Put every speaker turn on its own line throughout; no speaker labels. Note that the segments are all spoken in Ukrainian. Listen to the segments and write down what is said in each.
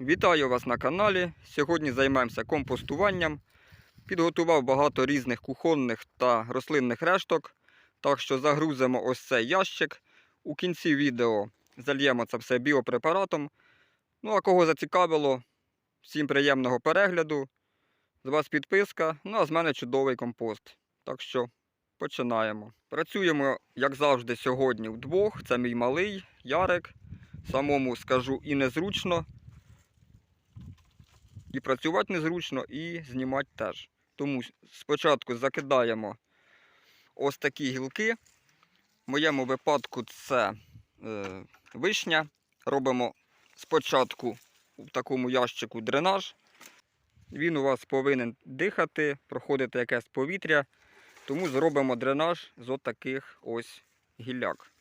Вітаю вас на каналі. Сьогодні займаємося компостуванням. Підготував багато різних кухонних та рослинних решток. Так що загрузимо ось цей ящик. У кінці відео зальємо це все біопрепаратом. Ну а кого зацікавило, всім приємного перегляду. З вас підписка, ну а з мене чудовий компост. Так що починаємо. Працюємо, як завжди, сьогодні вдвох. Це мій малий Ярик. Самому скажу і незручно. І працювати незручно, і знімати теж. Тому спочатку закидаємо ось такі гілки. В моєму випадку це е, вишня. Робимо спочатку в такому ящику дренаж. Він у вас повинен дихати, проходити якесь повітря. Тому зробимо дренаж з отаких ось гілляк.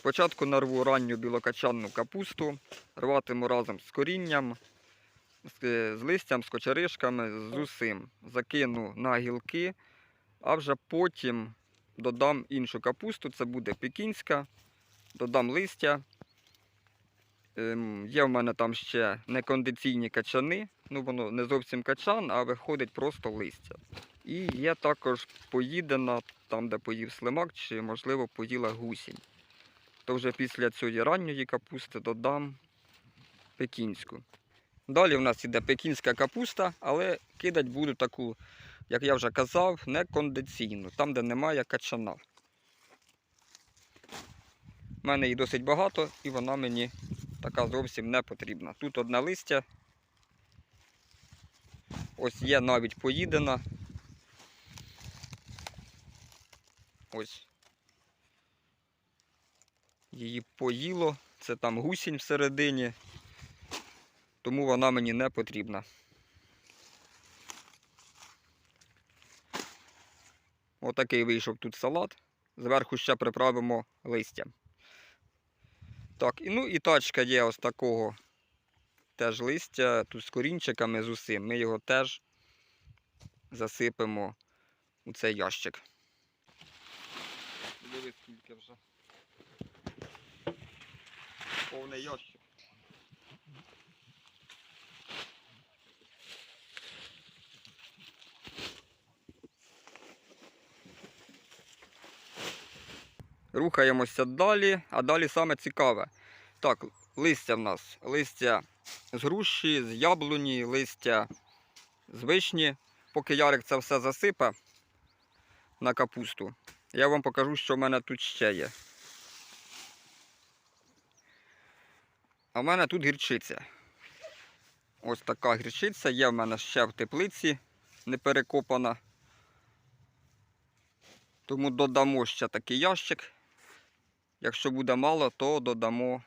Спочатку нарву ранню білокачанну капусту, рватиму разом з корінням, з, е, листям, з кочеришками, з усім. Закину на гілки, а вже потім додам іншу капусту, це буде пекінська, додам листя. Ем, є в мене там ще некондиційні качани, ну воно не зовсім качан, а виходить просто листя. І є також поїдена, там де поїв слимак, чи можливо поїла гусінь то вже після цієї ранньої капусти додам пекінську. Далі в нас іде пекінська капуста, але кидати буду таку, як я вже казав, не кондиційну, там, де немає качана. У мене її досить багато і вона мені така зовсім не потрібна. Тут одне листя. Ось є навіть поїдена. Ось її поїло, це там гусінь всередині, тому вона мені не потрібна. Отакий вийшов тут салат. Зверху ще приправимо листя. Так, ну і тачка є ось такого теж листя, тут з корінчиками з усім. Ми його теж засипемо у цей ящик. Дивись, скільки вже повний ящик. Рухаємося далі, а далі саме цікаве. Так, листя в нас. Листя з груші, з яблуні, листя з вишні. Поки Ярик це все засипе на капусту, я вам покажу, що в мене тут ще є. А в мене тут гірчиця. Ось така гірчиця є в мене ще в теплиці не перекопана. Тому додамо ще такий ящик. Якщо буде мало, то додамо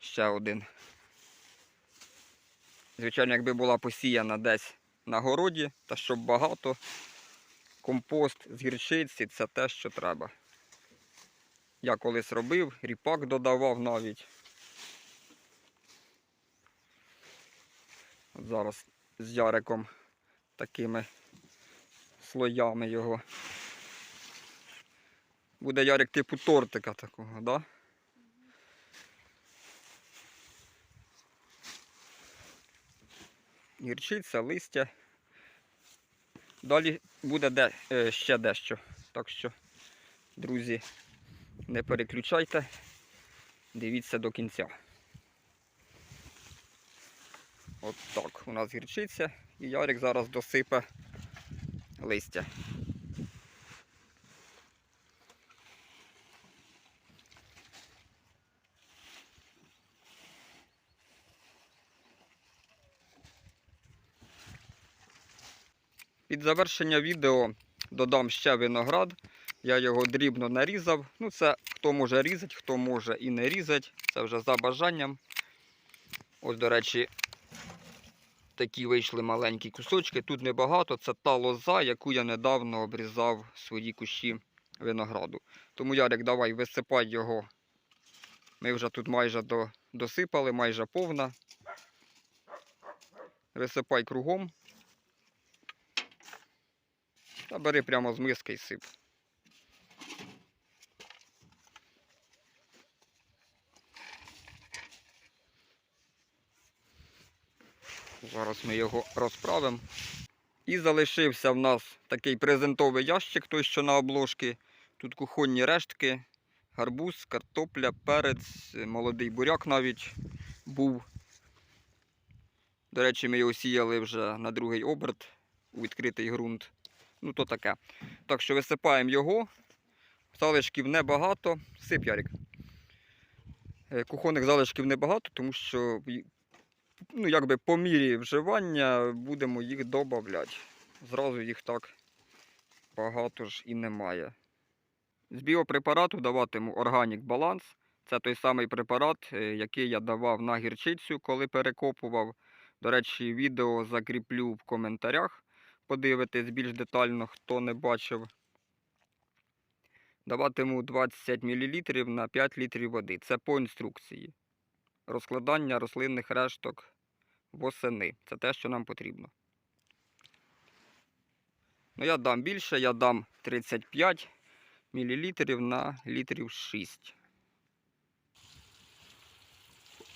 ще один. Звичайно, якби була посіяна десь на городі, та щоб багато, компост з гірчиці це те, що треба. Я колись робив, ріпак додавав навіть. Зараз з яриком такими слоями його. Буде ярик типу тортика такого, да? Гірчиця, листя. Далі буде де, е, ще дещо. Так що, друзі, не переключайте, дивіться до кінця. От так у нас гірчиця і Ярик зараз досипе листя. Під завершення відео додам ще виноград. Я його дрібно нарізав. Ну, це хто може різати, хто може і не різати. Це вже за бажанням. Ось, до речі, такі вийшли маленькі кусочки. Тут небагато. Це та лоза, яку я недавно обрізав свої кущі винограду. Тому, Ярик, давай висипай його. Ми вже тут майже до, досипали, майже повна. Висипай кругом. Та бери прямо з миски і сип. Зараз ми його розправимо. І залишився в нас такий презентовий ящик, той, що на обложці. Тут кухонні рештки, гарбуз, картопля, перець, молодий буряк навіть був. До речі, ми його сіяли вже на другий оберт у відкритий ґрунт. Ну, то таке. Так що висипаємо його. Залишків небагато. Сип, Ярик. Е, Кухонних залишків небагато, тому що ну, якби по мірі вживання будемо їх додавати. Зразу їх так багато ж і немає. З біопрепарату даватиму Organic Balance. Це той самий препарат, е, який я давав на гірчицю, коли перекопував. До речі, відео закріплю в коментарях. Подивитись більш детально, хто не бачив. Даватиму 20 мл на 5 літрів води. Це по інструкції. Розкладання рослинних решток восени. Це те, що нам потрібно. Ну, я дам більше, я дам 35 мл на літрів 6.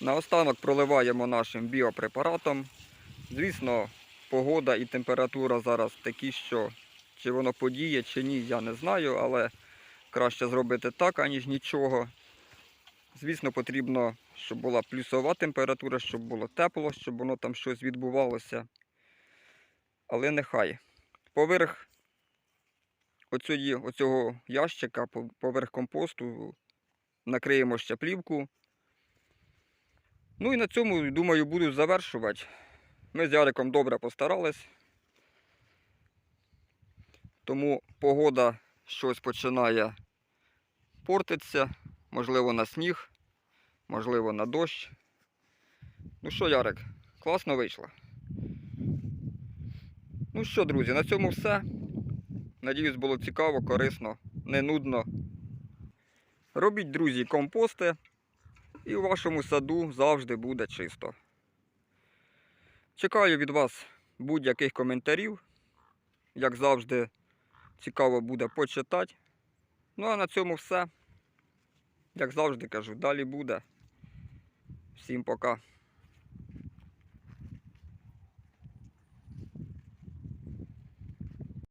Наостанок проливаємо нашим біопрепаратом. Звісно, погода і температура зараз такі, що чи воно подіє, чи ні, я не знаю, але краще зробити так, аніж нічого. Звісно, потрібно, щоб була плюсова температура, щоб було тепло, щоб воно там щось відбувалося. Але нехай. Поверх оцієї, оцього ящика, поверх компосту накриємо ще плівку. Ну і на цьому, думаю, буду завершувати. Ми з Яриком добре постарались. Тому погода щось починає портитися. Можливо, на сніг, можливо, на дощ. Ну що, Ярик, класно вийшло. Ну що, друзі, на цьому все. Надіюсь, було цікаво, корисно, не нудно. Робіть, друзі, компости, і у вашому саду завжди буде чисто. Чекаю від вас будь-яких коментарів. Як завжди, цікаво буде почитати. Ну а на цьому все. Як завжди кажу, далі буде. Всім пока.